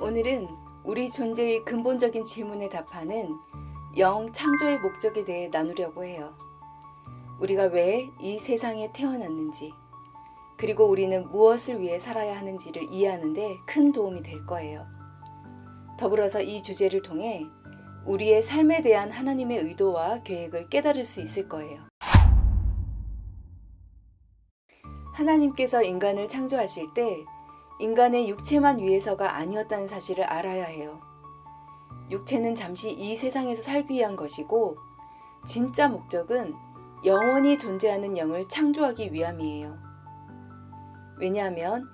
오늘은 우리 존재의 근본적인 질문에 답하는 영 창조의 목적에 대해 나누려고 해요. 우리가 왜 이 세상에 태어났는지, 그리고 우리는 무엇을 위해 살아야 하는지를 이해하는데 큰 도움이 될 거예요. 더불어서 이 주제를 통해 우리의 삶에 대한 하나님의 의도와 계획을 깨달을 수 있을 거예요. 하나님께서 인간을 창조하실 때 인간의 육체만 위해서가 아니었다는 사실을 알아야 해요. 육체는 잠시 이 세상에서 살기 위한 것이고 진짜 목적은 영원히 존재하는 영을 창조하기 위함이에요. 왜냐하면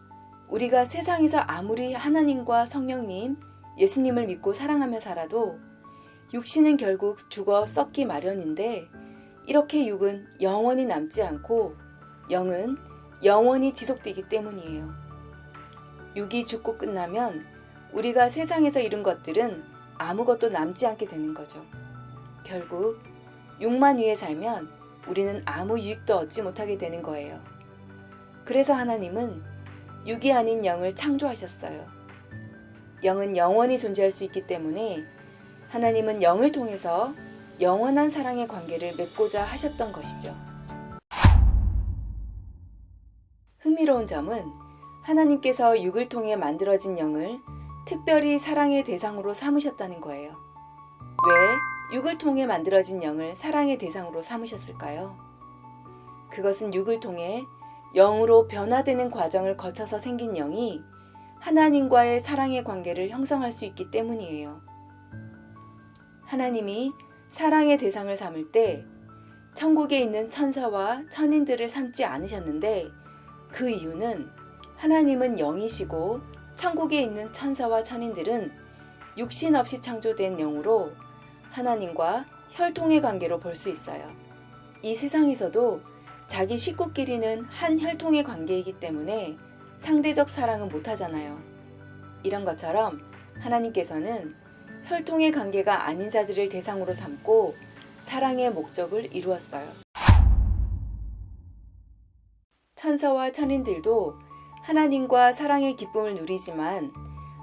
우리가 세상에서 아무리 하나님과 성령님, 예수님을 믿고 사랑하며 살아도 육신은 결국 죽어 썩기 마련인데 이렇게 육은 영원히 남지 않고 영은 영원히 지속되기 때문이에요. 육이 죽고 끝나면 우리가 세상에서 이룬 것들은 아무것도 남지 않게 되는 거죠. 결국 육만 위해 살면 우리는 아무 유익도 얻지 못하게 되는 거예요. 그래서 하나님은 육이 아닌 영을 창조하셨어요. 영은 영원히 존재할 수 있기 때문에 하나님은 영을 통해서 영원한 사랑의 관계를 맺고자 하셨던 것이죠. 흥미로운 점은 하나님께서 육을 통해 만들어진 영을 특별히 사랑의 대상으로 삼으셨다는 거예요. 왜 육을 통해 만들어진 영을 사랑의 대상으로 삼으셨을까요? 그것은 육을 통해 영으로 변화되는 과정을 거쳐서 생긴 영이 하나님과의 사랑의 관계를 형성할 수 있기 때문이에요. 하나님이 사랑의 대상을 삼을 때 천국에 있는 천사와 천인들을 삼지 않으셨는데 그 이유는 하나님은 영이시고 천국에 있는 천사와 천인들은 육신 없이 창조된 영으로 하나님과 혈통의 관계로 볼 수 있어요. 이 세상에서도 자기 식구끼리는 한 혈통의 관계이기 때문에 상대적 사랑은 못하잖아요. 이런 것처럼 하나님께서는 혈통의 관계가 아닌 자들을 대상으로 삼고 사랑의 목적을 이루었어요. 천사와 천인들도 하나님과 사랑의 기쁨을 누리지만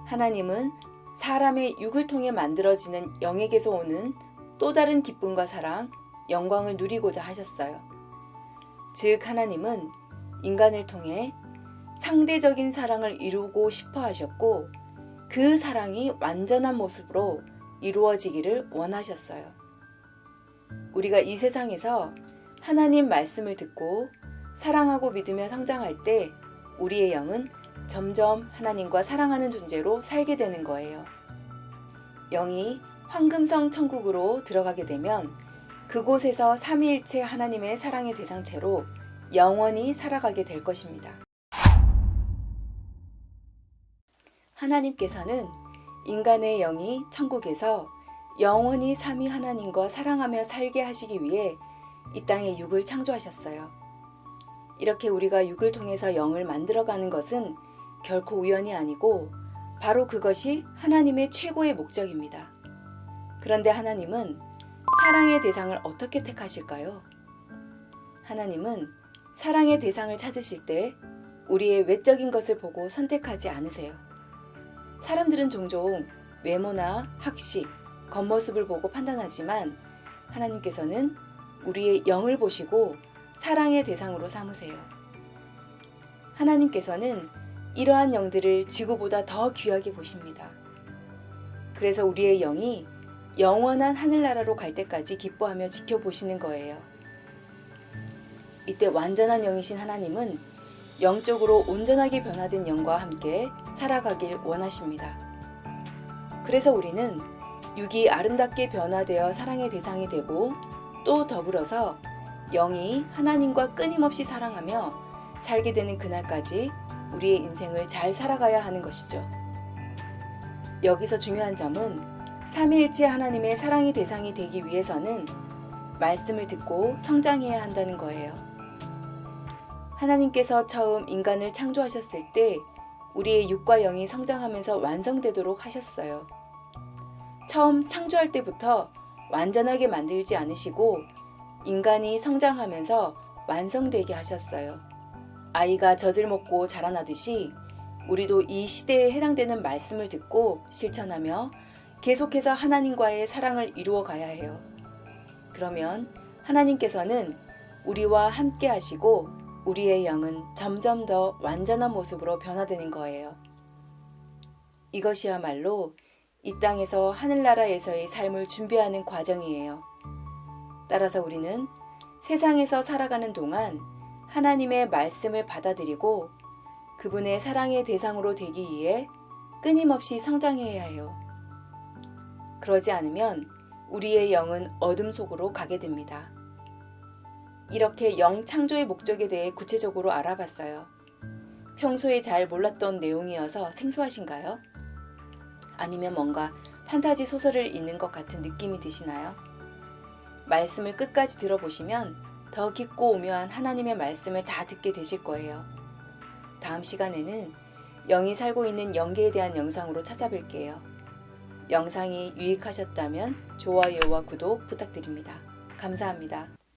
하나님은 사람의 육을 통해 만들어지는 영에게서 오는 또 다른 기쁨과 사랑, 영광을 누리고자 하셨어요. 즉, 하나님은 인간을 통해 상대적인 사랑을 이루고 싶어 하셨고, 그 사랑이 완전한 모습으로 이루어지기를 원하셨어요. 우리가 이 세상에서 하나님 말씀을 듣고 사랑하고 믿으며 성장할 때 우리의 영은 점점 하나님과 사랑하는 존재로 살게 되는 거예요. 영이 황금성 천국으로 들어가게 되면 그곳에서 삼위일체 하나님의 사랑의 대상체로 영원히 살아가게 될 것입니다. 하나님께서는 인간의 영이 천국에서 영원히 삼위 하나님과 사랑하며 살게 하시기 위해 이 땅에 육을 창조하셨어요. 이렇게 우리가 육을 통해서 영을 만들어가는 것은 결코 우연이 아니고 바로 그것이 하나님의 최고의 목적입니다. 그런데 하나님은 사랑의 대상을 어떻게 택하실까요? 하나님은 사랑의 대상을 찾으실 때 우리의 외적인 것을 보고 선택하지 않으세요. 사람들은 종종 외모나 학식, 겉모습을 보고 판단하지만 하나님께서는 우리의 영을 보시고 사랑의 대상으로 삼으세요. 하나님께서는 이러한 영들을 지구보다 더 귀하게 보십니다. 그래서 우리의 영이 영원한 하늘나라로 갈 때까지 기뻐하며 지켜보시는 거예요. 이때 완전한 영이신 하나님은 영적으로 온전하게 변화된 영과 함께 살아가길 원하십니다. 그래서 우리는 육이 아름답게 변화되어 사랑의 대상이 되고 또 더불어서 영이 하나님과 끊임없이 사랑하며 살게 되는 그날까지 우리의 인생을 잘 살아가야 하는 것이죠. 여기서 중요한 점은 삼위일체 하나님의 사랑의 대상이 되기 위해서는 말씀을 듣고 성장해야 한다는 거예요. 하나님께서 처음 인간을 창조하셨을 때 우리의 육과 영이 성장하면서 완성되도록 하셨어요. 처음 창조할 때부터 완전하게 만들지 않으시고 인간이 성장하면서 완성되게 하셨어요. 아이가 젖을 먹고 자라나듯이 우리도 이 시대에 해당되는 말씀을 듣고 실천하며 계속해서 하나님과의 사랑을 이루어 가야 해요. 그러면 하나님께서는 우리와 함께 하시고 우리의 영은 점점 더 완전한 모습으로 변화되는 거예요. 이것이야말로 이 땅에서 하늘나라에서의 삶을 준비하는 과정이에요. 따라서 우리는 세상에서 살아가는 동안 하나님의 말씀을 받아들이고 그분의 사랑의 대상으로 되기 위해 끊임없이 성장해야 해요. 그러지 않으면 우리의 영은 어둠 속으로 가게 됩니다. 이렇게 영 창조의 목적에 대해 구체적으로 알아봤어요. 평소에 잘 몰랐던 내용이어서 생소하신가요? 아니면 뭔가 판타지 소설을 읽는 것 같은 느낌이 드시나요? 말씀을 끝까지 들어보시면 더 깊고 오묘한 하나님의 말씀을 다 듣게 되실 거예요. 다음 시간에는 영이 살고 있는 영계에 대한 영상으로 찾아뵐게요. 영상이 유익하셨다면 좋아요와 구독 부탁드립니다. 감사합니다.